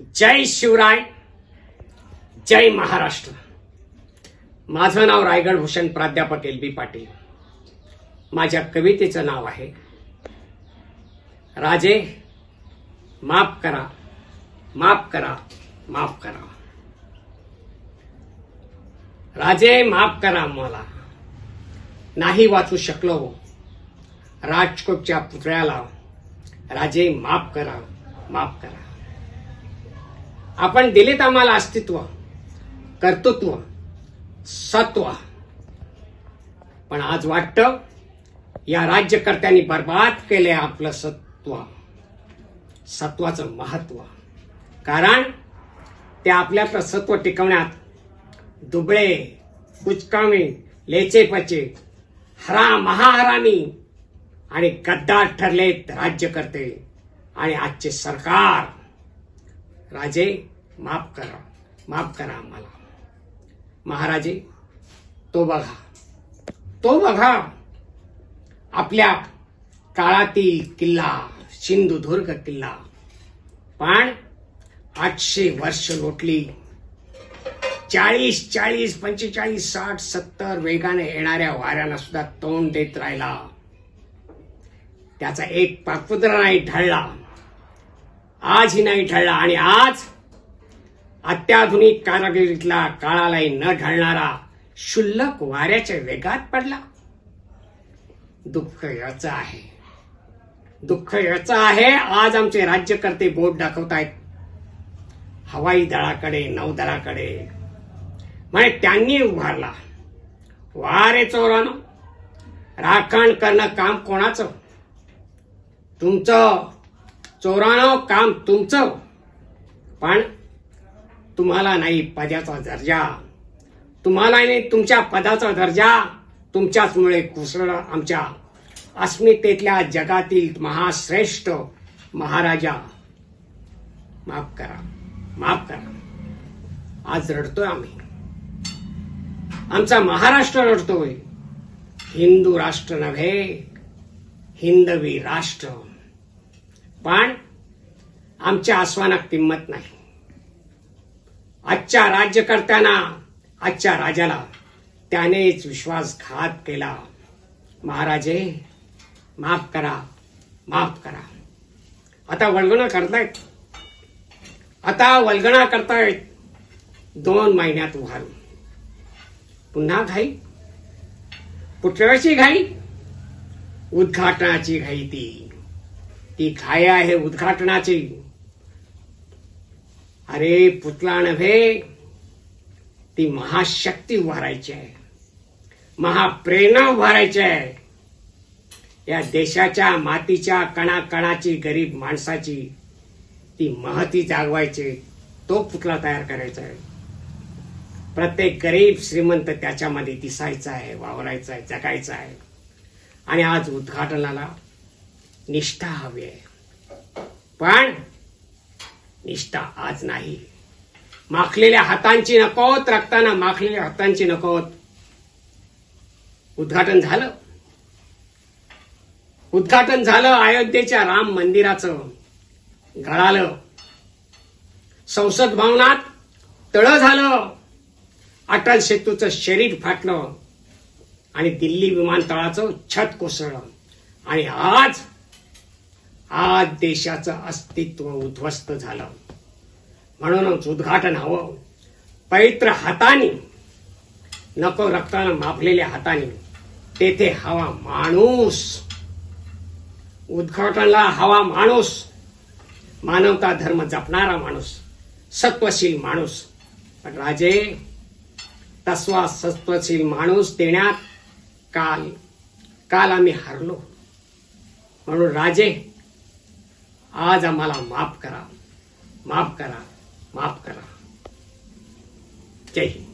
जय शिवराय जय महाराष्ट्र. माझं नाव रायगड भूषण प्राध्यापक एल बी पाटील. माझ्या कवितेचं नाव आहे राजे माफ करा माफ करा माफ करा. राजे माफ करा मला. नाही वाचू शकलो. राजकोटच्या पुतळ्याला राजे माफ करा माफ करा. आपण दिलेत आम्हाला अस्तित्व कर्तृत्व सत्व. पण आज वाटतं या राज्यकर्त्यांनी बर्बाद केले आपलं सत्व. सत्वाचं महत्त्व. कारण ते आपल्यातलं सत्व टिकवण्यात दुबळे कुचकामी लेचेपचे हरा महाहरामी आणि गद्दार ठरलेत राज्यकर्ते आणि आजचे सरकार. राजे माफ करा माफ करा आम्हाला. महाराजे तो बघा. तो बघा. आपल्या काळातील किल्ला सिंधुदुर्ग किल्ला. पण आठशे वर्ष लोटली. चाळीस चाळीस पंचेचाळीस साठ सत्तर वेगाने येणाऱ्या वाऱ्यांना सुद्धा तोंड देत राहिला. त्याचा एक पापुद्रा नाही ढळला. आजही नाही ठरला आणि आज अत्याधुनिक कारागिरीतला काळालाही न ढळणारा शुल्लक वाऱ्याच्या वेगात पडला. दुःख याचं आहे. दुःख याचं आहे. आज आमचे राज्यकर्ते बोट दाखवतायत. हवाई दळाकडे नौदलाकडे म्हणजे त्यांनी उभारला. वारे चोरानं. राखण करणं काम कोणाचं? तुमचं चोराणव काम तुमचं. पण तुम्हाला नाही पदाचा दर्जा. तुम्हाला नाही तुमच्या पदाचा दर्जा. तुमच्याचमुळे कुसळ आमच्या अस्मितेतल्या जगातील महाश्रेष्ठ महाराजा. माफ करा माफ करा. आज रडतोय आम्ही. आमचा महाराष्ट्र रडतोय. हिंदू राष्ट्र नव्हे हिंदवी राष्ट्र. पण आमच्या आसवाना किंमत नाही. आजच्या राज्यकर्त्यांना आजच्या राजाला त्यानेच विश्वासघात केला. महाराजे माफ करा माफ करा. आता वल्गणा करतायत. आता वल्गणा करतायत. दोन महिन्यात उभारून. पुन्हा घाई. पुतळ्याची घाई. उद्घाटनाची घाई ती. ती घाई आहे उद्घाटनाची. अरे पुतळा नव्हे ती महाशक्ती उभारायची आहे. महाप्रेरणा उभारायची आहे. या देशाच्या मातीच्या कणाकणाची गरीब माणसाची ती महती जागवायची तो पुतळा तयार करायचा आहे. प्रत्येक गरीब श्रीमंत त्याच्यामध्ये दिसायचा आहे वावरायचा आहे जगायचा आहे. आणि आज उद्घाटनाला निष्ठा हवी आहे. पण निष्ठा आज नाही. माखलेल्या हातांची नकोत रक्ताना माखलेल्या हातांची नकोत. उद्घाटन झालं. उद्घाटन झालं अयोध्येच्या राम मंदिराचं. गळालं संसद भवनात तळ झालं. अटल सेतूचं शरीर फाटलं. आणि दिल्ली विमानतळाचं छत कोसळलं. आणि आज आज देशाचं अस्तित्व उद्ध्वस्त झालं. म्हणूनच उद्घाटन हवं. पवित्र हाताने नको रक्तानं मापलेल्या हाताने तेथे हवा माणूस. उद्घाटनला हवा माणूस. मानवता धर्म जपणारा माणूस सत्वशील माणूस. पण राजे तस्वा सत्वशील माणूस देण्यात काल काल आम्ही हरलो. म्हणून राजे आज आम्हाला माफ करा. माफ करा. माफ करा. जय हिंद.